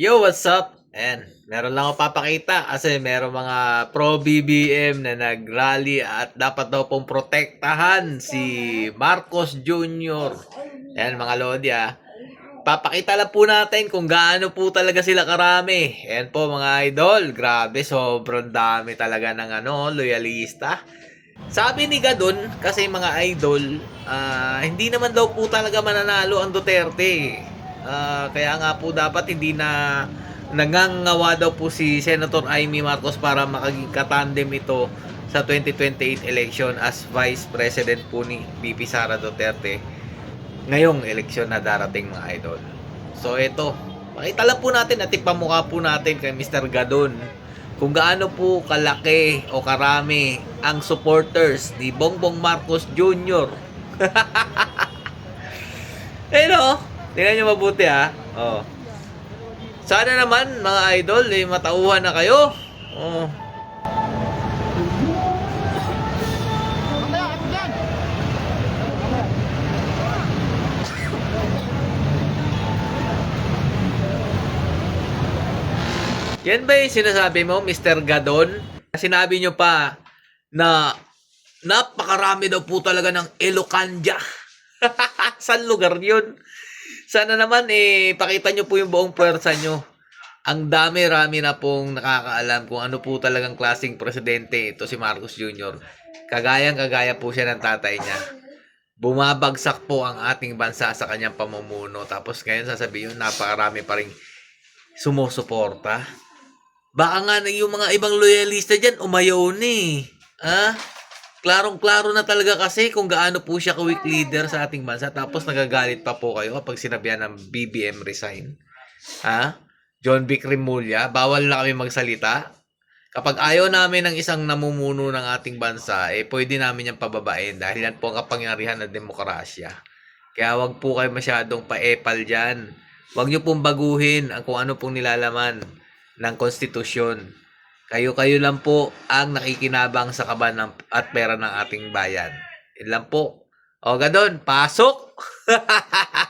Yo, what's up? Ayan, meron lang ako papakita kasi meron mga pro BBM na nag-rally at dapat daw pong protektahan si Marcos Jr. Ayan mga lodi ah. Papakita lang po natin kung gaano po talaga sila karami. Ayan po mga idol, grabe sobrang dami talaga ng ano, loyalista. Sabi ni Gadon, kasi mga idol, ah, hindi naman daw po talaga mananalo ang Duterte. Ah, kaya nga po dapat hindi na nangangawa daw po si Senator Amy Marcos para makaging katandem ito sa 2028 election as Vice President po ni VP Sara Duterte ngayong eleksyon na darating mga idol. So ito, pakita lang po natin at ipamukha po natin kay Mr. Gadon kung gaano po kalaki o karami ang supporters ni Bongbong Marcos Jr. Tingnan nyo mabuti ha. Oh. Sana naman mga idol, eh, matauhan na kayo. Oh. Yan ba yung sinasabi mo, Mr. Gadon? Sinabi nyo pa na napakarami daw po talaga ng Elocanja. Saan lugar yun? Sana naman eh, pakita nyo po yung buong puwersa nyo. Ang dami-rami na pong nakakaalam kung ano po talagang klaseng presidente ito si Marcos Jr. Kagayang-kagaya po siya ng tatay niya. Bumabagsak po ang ating bansa sa kanyang pamumuno. Tapos ngayon sasabihin, napakarami pa rin sumusuporta. Baka nga yung mga ibang loyalista dyan, umayaw na eh. Ha? Klarong-klaro na talaga kasi kung gaano po siya ka-weak leader sa ating bansa. Tapos nagagalit pa po kayo kapag sinabihan ng BBM resign. Ha? John Vic Remulla, bawal na kami magsalita. Kapag ayaw namin ng isang namumuno ng ating bansa, eh pwede namin yung pababain dahil yan po ang kapangyarihan ng demokrasya. Kaya wag po kayo masyadong paepal dyan. Wag nyo pong baguhin ang kung ano pong nilalaman ng konstitusyon. Kayo-kayo lang po ang nakikinabang sa kaban ng, at pera ng ating bayan. Yun lang po. O gadon, pasok!